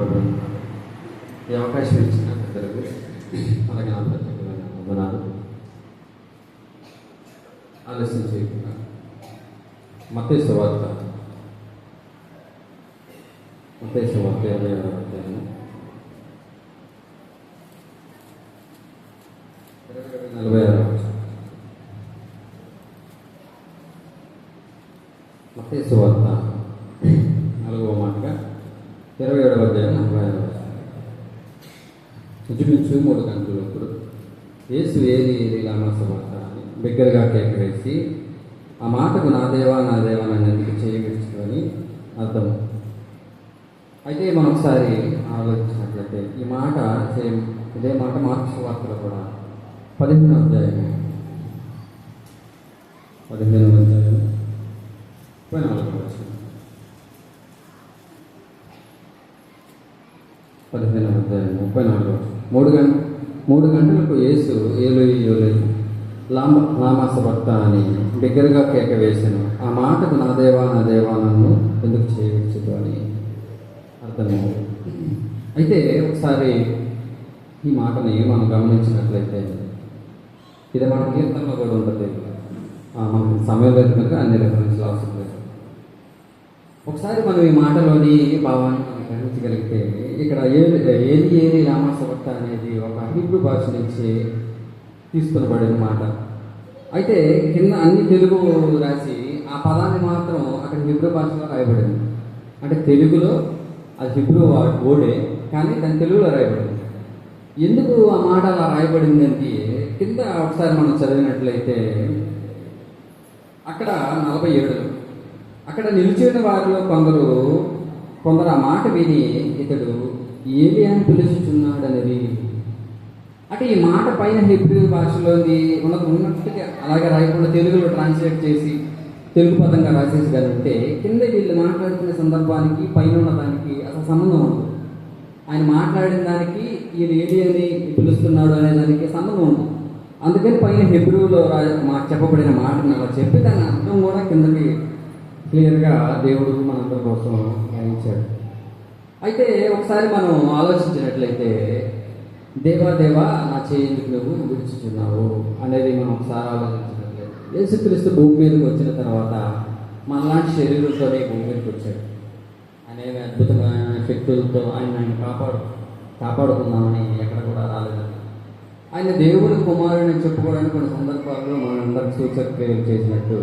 ప్రభు ఈ అవకాశం ఇచ్చిన పెద్దలకు అలాగే నా ప్రత్యేకమైన వందనాలు ఆలస్యం చేయకుండా మతేశ వార్త. మతేశ వార్త ఇరవై ఆరో అధ్యాయం నలభై ఆరో. మతేశ వార్త. ఇరవై ఏడవ అధ్యాయం నలభై ఆరో ఇంచుమించు మూడు గంటలప్పుడు యేసు ఏది ఏది లామాసవార్త అని బిగ్గరగా కేక వేసి ఆ మాటకు నా దేవా నా దేవా నన్ను ఎందుకు చేయవచ్చుకొని అర్థం. అయితే మనం ఒకసారి ఆలోచించినట్లయితే ఈ మాట సేమ్ ఇదే మాట మార్క్స్ వార్తలు కూడా పదిహేను అధ్యాయం పదిహేను అధ్యాయం ముప్పై నాలుగు వచ్చింది. పదిహేను అధ్యాయం ముప్పై నాలుగు మూడు గంట మూడు గంటలకు యేసు ఏలోయి ఏలోయి లామ లామాస భక్త అని బిగ్గరగా కేక వేశాను ఆ మాటకు నా దేవా నా దేవా నన్ను ఎందుకు చేయవచ్చు అని అర్థమైంది. అయితే ఒకసారి ఈ మాటని మనం గమనించినట్లయితే ఇది మన కీర్తనలో కూడా ఉంటుంది. ఆ, మనకు సమయం లేదు కనుక అన్ని రెఫరెన్స్లు అవసరం లేదు ఒకసారి మనం ఈ మాటలోని భావాన్ని గమనించగలిగితే ఇక్కడ ఏది ఏది ఏది రామాసభక్త అనేది ఒక హిబ్రూ భాష నుంచి తీసుకునబడిన మాట. అయితే కింద అన్ని తెలుగు రాసి ఆ పదాన్ని మాత్రం అక్కడ హిబ్రూ భాషలో రాయబడింది. అంటే తెలుగులో అది హిబ్రూ ఓడే కానీ దాని తెలుగులో రాయబడింది. ఎందుకు ఆ మాట అలా రాయబడింది అంటే కింద ఒకసారి మనం చదివినట్లయితే అక్కడ నలభై ఏడు అక్కడ నిలిచిన వారిలో కొందరు కొందరు ఆ మాట విని ఇతడు ఏమి అని పిలుచుచున్నాడు అనేది అంటే ఈ మాట పైన హిబ్రూ భాషలోని ఉన్నది ఉన్నట్టుగా అలాగే రాయకుండా తెలుగులో ట్రాన్స్లేట్ చేసి తెలుగు పదంగా రాసేసి కానీ కింద వీళ్ళు మాట్లాడుతున్న సందర్భానికి పైన ఉన్న దానికి అసలు సంబంధం ఉండదు. ఆయన మాట్లాడిన దానికి ఈయన ఏది అని పిలుస్తున్నాడు అనే దానికి సంబంధం ఉండదు. అందుకని పైన హిబ్రూలో మాకు చెప్పబడిన మాటను అలా చెప్పి దాని అర్థం కూడా కిందకి క్లియర్గా దేవుడు మనందరి కోసం గ్రహించాడు అయితే ఒకసారి మనం ఆలోచించినట్లయితే దేవా దేవా నా చేయందుకు నువ్వు విడుచుచున్నావు అనేది మనం ఒకసారి ఆలోచించినట్లయితే యేసుక్రీస్తు భూమి మీదకి వచ్చిన తర్వాత మనలాంటి శరీరంతోనే భూమి మీదకి వచ్చాడు. అనేక అద్భుతమైన శక్తులతో ఆయన ఆయన కాపాడు కాపాడుకుందామని ఎక్కడ కూడా రాలేదు. ఆయన దేవుడి కుమారుని చెప్పుకోవడానికి కొన్ని సందర్భాల్లో మనందరికి సూచక్రియలు చేసినట్టు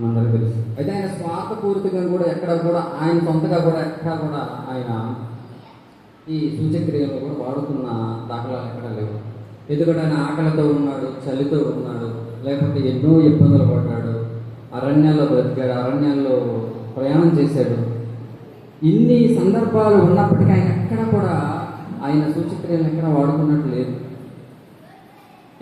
మనందరికీ తెలుసు. అయితే ఆయన స్వార్థపూరితంగా కూడా ఎక్కడ కూడా ఆయన సొంతగా కూడా ఎక్కడ కూడా ఆయన ఈ సూచక్రియలో కూడా వాడుతున్న దాఖలాలు ఎక్కడ లేవు. ఎందుకంటే ఆయన ఆకలితో ఉన్నాడు చలితో ఉన్నాడు లేకపోతే ఎన్నో ఇబ్బందులు పడ్డాడు అరణ్యాల్లో బ్రతికాడు అరణ్యాల్లో ప్రయాణం చేశాడు. ఇన్ని సందర్భాలు ఉన్నప్పటికీ ఆయన ఎక్కడ కూడా ఆయన సూచక్రియలు ఎక్కడ వాడుకున్నట్టు లేదు.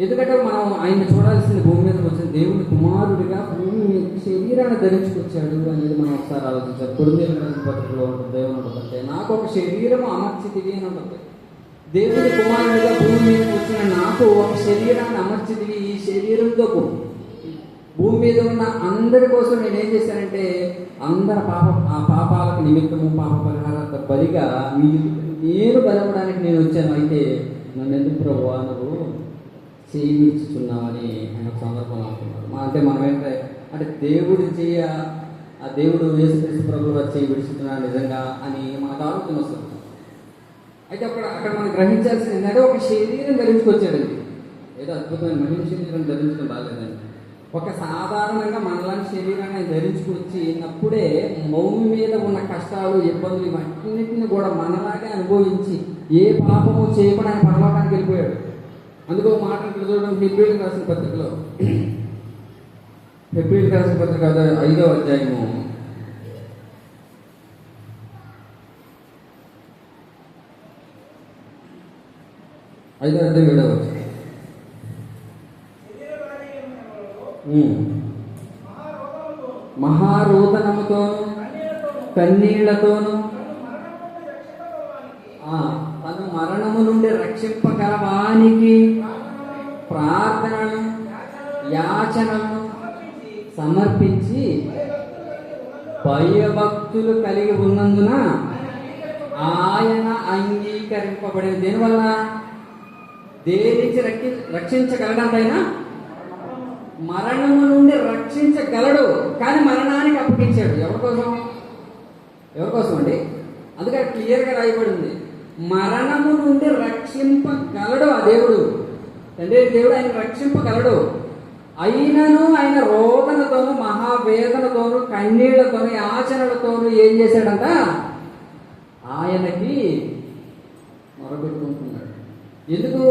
ఎందుకంటే మనం ఆయన చూడాల్సిన భూమి మీద వచ్చిన దేవుని కుమారుడిగా భూమి మీద శరీరాన్ని ధరించుకొచ్చాడు అనేది మనం ఒకసారి ఆలోచించాలి. కొరింథీయుల పత్రికలో ఉంటుంది దేవుని ఉంటుంది నాకు ఒక శరీరం అమర్చితివి అని ఉంటుంది. దేవుని కుమారుడిగా భూమి మీద వచ్చిన నాకు ఒక శరీరాన్ని అమర్చితివి ఈ శరీరంతో భూమి మీద ఉన్న అందరి కోసం నేను ఏం చేశానంటే అందరి పాప ఆ పాపాలకు నిమిత్తము పాప పరిహారార్థ బలిగా నేను బలవడానికి నేను వచ్చాను. అయితే నన్ను ఎందుకు ప్రభు నువ్వు? చేయించుతున్నామని ఆయన ఒక సందర్భంలో మా అంటే మనం ఏంటంటే అంటే దేవుడు చేయ ఆ దేవుడు వేసుకృష్ణ ప్రభు వచ్చి చేయి విడుచుతున్నాడు నిజంగా అని మనకు ఆలోచన వస్తుంది అయితే అక్కడ అక్కడ మనం గ్రహించాల్సింది ఏంటంటే ఒక శరీరం ధరించుకొచ్చాడు ఏదో అద్భుతమైన మహిళ శరీరం ధరించుకుని రాలేదండి ఒక సాధారణంగా మనలాంటి శరీరాన్ని ధరించుకొచ్చి అప్పుడే మౌమి మీద ఉన్న కష్టాలు ఇబ్బందులు ఇవన్నింటిని కూడా మనలాగే అనుభవించి ఏ పాపము చేయకుండా ఆయన పరలోకానికి వెళ్ళిపోయాడు. అందుకు ఒక మాట ఇక్కడ చూడండి ఫిబ్రిల్ రాసిన పత్రికలో. హెబ్రిల్ రాసిన పత్రిక ఐదో అధ్యాయము. ఐదో అధ్యాయం ఏడవ వచ్చింది మహారోదనముతోను కన్నీళ్ళతోను ఆచరణను సమర్పించి భయభక్తులు కలిగి ఉన్నందున ఆయన అంగీకరింపబడింది దేనివల్ల దేని నుంచి రక్షి రక్షించగలడంతైనా? మరణము నుండి రక్షించగలడు కానీ మరణానికి అప్పగించాడు. ఎవరి కోసం? ఎవరి కోసం అండి? అందుకే క్లియర్గా రాయబడింది. మరణము నుండి రక్షింపగలడు ఆ దేవుడు. తండ్రి దేవుడు ఆయన రక్షింపగలడు. అయినను ఆయన రోదనతోను మహావేదనతోను కన్నీళ్ళతోను ఆచరణతోను ఏం చేశాడంట? ఆయనకి మొరపెట్టుకుంటున్నాడు. ఎందుకు?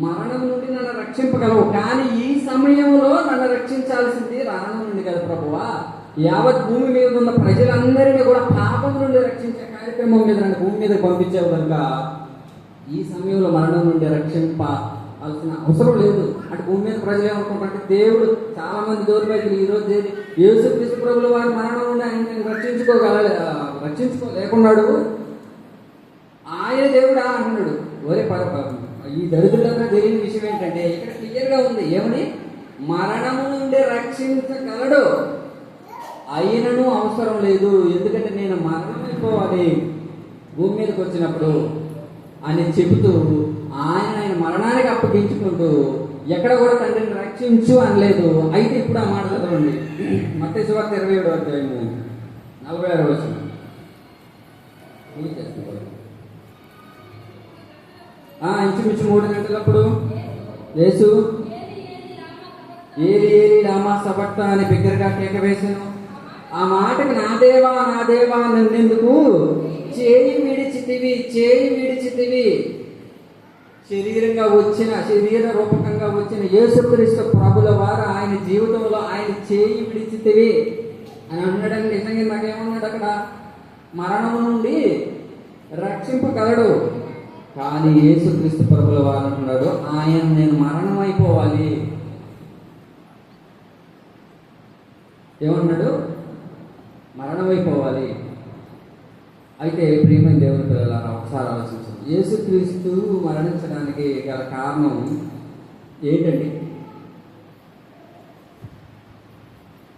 మరణం నుండి నన్ను రక్షింపగలవు కానీ ఈ సమయంలో నన్ను రక్షించాల్సింది రాణం నుండి కదా ప్రభువా. యావత్ భూమి మీద ఉన్న ప్రజలందరినీ కూడా పాపం నుండి రక్షించే కార్యక్రమం మీద నన్ను భూమి మీద పంపించావు కనుక ఈ సమయంలో మరణం నుండి రక్షింప రక్షింపాల్సిన అవసరం లేదు. అంటే భూమి మీద ప్రజలు ఏమనుకుంటారంటే దేవుడు చాలా మంది దౌర్భాగ్యులు ఈ రోజు యేసు కృష్ణ ప్రభులు వారి మరణం నుండి ఆయన రక్షించుకోగల రక్షించుకోలేకున్నాడు. ఆయన దేవుడా అంటున్నాడు. ఒరే పరపాపం ఈ దరిద్రులంతా తెలియని విషయం ఏంటంటే ఇక్కడ క్లియర్గా ఉంది. ఏమని? మరణము నుండి రక్షించగలడు. అయినను అవసరం లేదు. ఎందుకంటే నేను మరణం అయిపోవాలి భూమి మీదకి వచ్చినప్పుడు అని చెబుతూ ఆయన ఆయన మరణానికి అప్పగించుకుంటూ ఎక్కడ కూడా తండ్రిని రక్షించు అనలేదు. అయితే ఇప్పుడు ఆ మాట చదవండి. మత్తే సువార్త ఇరవై ఏడు అధ్యాయము నలభై ఆరు వచ్చిన ఇంచుమించు మూడు గంటలప్పుడు యేసు ఏది ఏది రామా సబట్ట అని బిగ్గరగా కేక వేసాను. ఆ మాటకి నా దేవా నా దేవా నన్నెందుకు చేయి విడిచితివి చేయి విడిచితివి. శరీరంగా వచ్చిన శరీర రూపకంగా వచ్చిన యేసుక్రీస్తు ప్రభుల వారు ఆయన జీవితంలో ఆయన చేయి విడిచితివి అని అన్నాడని నిజంగా నాకేమన్నాడు అక్కడ? మరణం నుండి రక్షింపగలడు. కానీ యేసుక్రీస్తు ప్రభుల వారు అంటున్నాడు ఆయన నేను మరణం అయిపోవాలి ఏమన్నాడు? మరణమైపోవాలి. అయితే ప్రియమైన దేవుని పిల్లలారా ఒకసారి ఆలోచన యేసుక్రీస్తు మరణించడానికి గల కారణం ఏంటండి?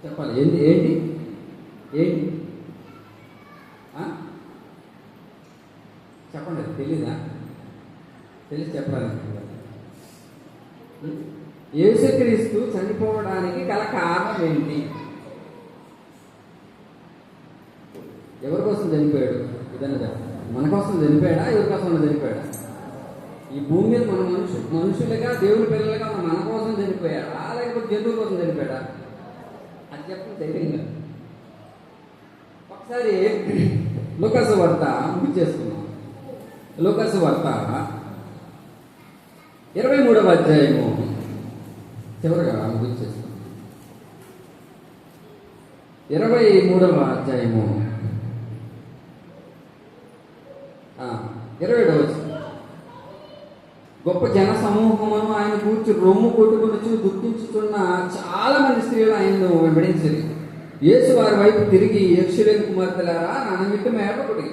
చెప్పాలి. ఏంటి? ఏంటి? ఏంటి? చెప్పండి తెలీదా? తెలిసి చెప్పాలి యేసుక్రీస్తు చనిపోవడానికి గల కారణం ఏంటి? ఎవరి కోసం చనిపోయాడు? విధంగా మన కోసం చనిపోయాడా? ఎవరి కోసం చనిపోయాడా? ఈ భూమి మీద మన మనుషు మనుషులుగా దేవుని పిల్లలుగా మన కోసం చనిపోయాడా? లేకపోతే జంతువుల కోసం చనిపోయాడా? అది చెప్పండి ధైర్యంగా. ఒకసారి లోకస్ వార్త ముగి చేసుకున్నాం లోకస్ వార్త ఇరవై మూడవ అధ్యాయము. చివరిగా ముగి చేసుకున్నాం ఇరవై మూడవ అధ్యాయము ఆ, ఇరవై ఏడవ గొప్ప జన సమూహమును ఆయన కూర్చు రొమ్ము కొట్టుకుని దుఃఖించుతున్న చాలా మంది స్త్రీలు ఆయన్ను వెంబడించింది యేసు వారి వైపు తిరిగి యక్షులేని కుమార్తెలారా నా నిమిత్తం ఏర్పడి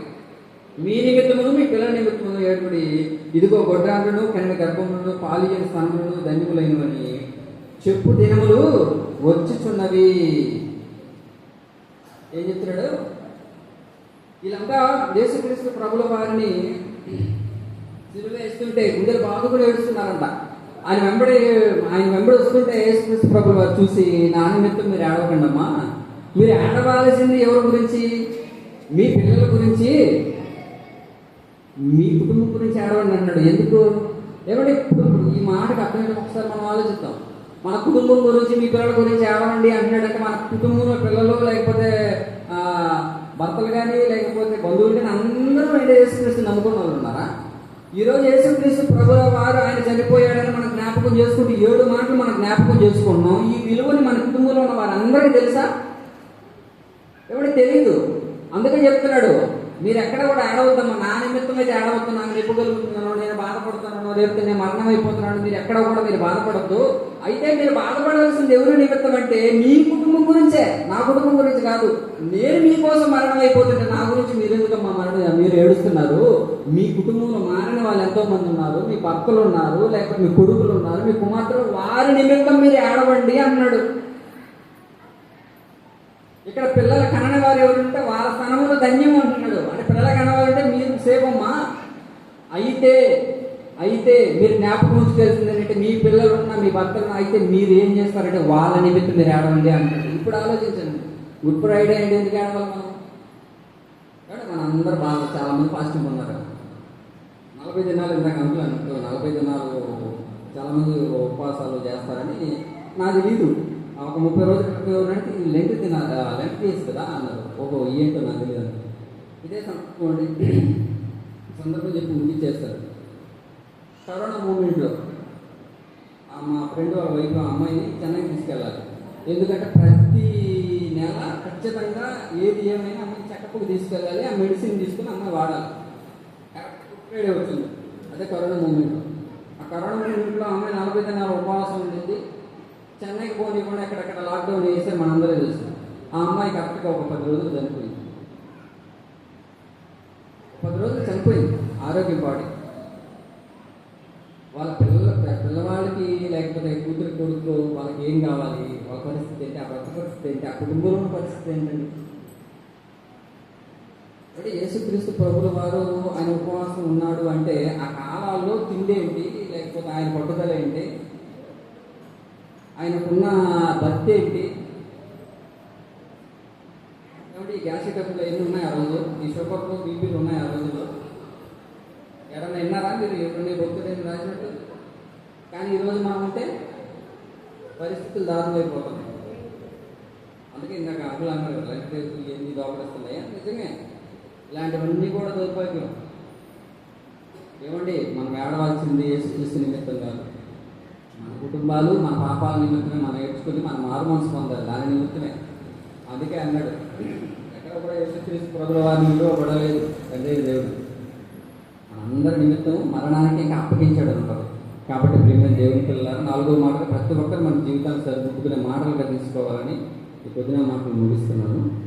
మీ నిమిత్తమును మీ పిల్లల నిమిత్తమును ఏర్పడి. ఇదిగో గొడ్రాండ్రును కన్న గర్భములను పాలియన స్థానములను ధన్యములైనవని చెప్పు దినములు వచ్చుచున్నవి. ఏం చెప్తున్నాడు? వీళ్ళంతా క్రీస్తు ప్రభుల వారిని సిలువ వేస్తుంటే గుండెలు బాధ కూడా ఏడుస్తున్నారంట. ఆయన వెంబడి ఆయన వెంబడి వస్తుంటే యేసుక్రీస్తు ప్రభు వారు చూసి నా నిమిత్తం మీరు ఏడవకండి అమ్మా మీరు ఏడవాల్సింది ఎవరి గురించి? మీ పిల్లల గురించి? మీ కుటుంబం గురించి ఏడవండి అన్నాడు ఎందుకు? ఏమంటే ఇప్పుడు ఈ మాటకు అర్థమైతే ఒకసారి మనం ఆలోచిద్దాం. మన కుటుంబం గురించి మీ పిల్లల గురించి ఏడవండి అంటున్నాడంటే మన కుటుంబంలో పిల్లలు లేకపోతే ఆ, భర్తలు కానీ లేకపోతే బంధువులు కానీ అందరూ యేసుక్రీస్తు నమ్ముకున్న వాళ్ళు ఉన్నారా? ఈరోజు యేసుక్రీస్తు ప్రభుల వారు ఆయన చనిపోయాడని మనం జ్ఞాపకం చేసుకుంటూ ఏడు మాటలు మనం జ్ఞాపకం చేసుకుంటున్నాం. ఈ విలువని మన కుటుంబంలో ఉన్న వారందరికీ తెలుసా? ఎవరికి తెలియదు అందుకే చెప్తున్నాడు మీరు ఎక్కడ కూడా ఆడవద్దమ్మా నా నిమిత్తం అయితే ఆడవద్దు నాకు నిప్పగలుగుతున్నాను నేను బాధపడుతున్నాను లేకపోతే నేను మరణం అయిపోతున్నాను మీరు ఎక్కడ కూడా మీరు బాధపడద్దు. అయితే మీరు బాధపడాల్సింది ఎవరి నిమిత్తం అంటే మీ కుటుంబం గురించే. నా కుటుంబం గురించి కాదు. నేను మీకోసం మరణం అయిపోతుంటే నా గురించి మీరు ఎందుకమ్మా మరణం మీరు ఏడుస్తున్నారు? మీ కుటుంబంలో మారిన వాళ్ళు ఎంతో మంది ఉన్నారు మీ భర్తలు ఉన్నారు లేకపోతే మీ కొడుకులు ఉన్నారు మీ కుమార్తెలు వారి నిమిత్తం మీరు ఏడవండి అన్నాడు. ఇక్కడ పిల్లల కనని వారు ఎవరుంటే వాళ్ళ స్థానంలో ధన్యం అంటున్నాడు. అంటే పిల్లల ఎలా కనవాలంటే మీరు సేవమ్మా? అయితే అయితే మీరు జ్ఞాపకం ఉంచుకోవాల్సింది ఏంటంటే మీ పిల్లలు ఉన్న మీ భర్తలు అయితే మీరు ఏం చేస్తారంటే వాళ్ళ నిమిత్తం మీరు ఏడవండి అంటారు ఇప్పుడు ఆలోచించండి. గుడ్ ఫ్రైడే అంటే ఎందుకు ఏడవాలి మనం? కాబట్టి మన అందరూ బాగా చాలా మంది ఫాస్టింగ్ ఉన్నారు. నలభై దినాలు ఇందాక అనుకున్నాను నలభై దినాలు చాలా మంది ఉపవాసాలు చేస్తారని నాకు తెలీదు. ఒక ముప్పై రోజులు ముప్పై ఎవరంటే ఇది లెంట్ తిన లెంట్ తీసు కదా అన్నారు. ఓహో ఏంటో నాకు తెలియదు. ఇదే సందర్భం సందర్భం చెప్పి ముగించేస్తారు కరోనా మూమెంట్లో మా ఫ్రెండ్ వాళ్ళ వైపు అమ్మాయిని చెన్నైకి తీసుకెళ్ళాలి. ఎందుకంటే ప్రతి నెల ఖచ్చితంగా ఏది ఏమైనా అమ్మాయి చెకప్కి తీసుకెళ్ళాలి ఆ మెడిసిన్ తీసుకుని అమ్మాయి వాడాలి. కరెక్ట్ వచ్చింది అదే కరోనా మూమెంట్. ఆ కరోనా మూమెంట్లో అమ్మాయి నలభై దినాల ఉపవాసం ఉండింది చెన్నైకి పోనీ కూడా ఎక్కడెక్కడ లాక్డౌన్ చేస్తే మనందరూ తెలుసు. ఆ అమ్మాయి కరెక్ట్గా ఒక పది రోజులు చనిపోయింది. పది రోజులు చనిపోయింది ఆరోగ్యం బాడీ. వాళ్ళ పిల్లల పిల్లవాడికి లేకపోతే కూతురు కొడుకు వాళ్ళకి ఏం కావాలి? వాళ్ళ పరిస్థితి ఏంటి? ఆ భర్త పరిస్థితి ఏంటి? ఆ కుటుంబంలో పరిస్థితి ఏంటండి? అంటే యేసుక్రీస్తు ప్రభుల వారు ఆయన ఉపవాసం ఉన్నాడు అంటే ఆ కాలాల్లో తిండేంటి లేకపోతే ఆయన పట్టుదల ఏంటి? ఆయనకున్న భక్తి ఏంటి? కాబట్టి ఈ గ్యాస్ డబ్బులు ఎన్ని ఉన్నాయి ఆ రోజు? ఈ షుగర్లు బీపీలు ఉన్నాయి ఆ రోజుల్లో ఎవరన్నా విన్నారా మీరు? ఎప్పుడన్నా భక్తులు ఏం రాసినట్టు? కానీ ఈరోజు మనం ఉంటే పరిస్థితులు దారుణమైపోతున్నాయి అందుకే ఇందాక అప్పులు అన్నారు లైఫ్ ఎన్ని దోపడిస్తున్నాయా నిజంగా. ఇలాంటివన్నీ కూడా దౌర్భాగ్యం ఏమండి మనం ఏడవలసింది యేసుక్రీస్తు నిమిత్తం కాదు. మన కుటుంబాలు మన పాపాల నిమిత్తమే మనం ఏడ్చుకుని మన మారు మనసు పొందాలి. దాని నిమిత్తమే. అందుకే అన్నాడు. ఎక్కడ కూడా యేసుక్రీస్తు ప్రభుల వారిని విలువబడలేదు తండ్రి దేవుడు. మనందరి నిమిత్తం మరణానికి ఇంకా అప్పగించాడు అంటారు కాబట్టి ప్రేమ దేవుని పిల్లలు నాలుగో మాటలు ప్రతి ఒక్కరు మన జీవితాన్ని సరిదిద్దుకునే మాటలుగా తీసుకోవాలని ఈ కొద్దిన మాటలు ముగిస్తున్నాను.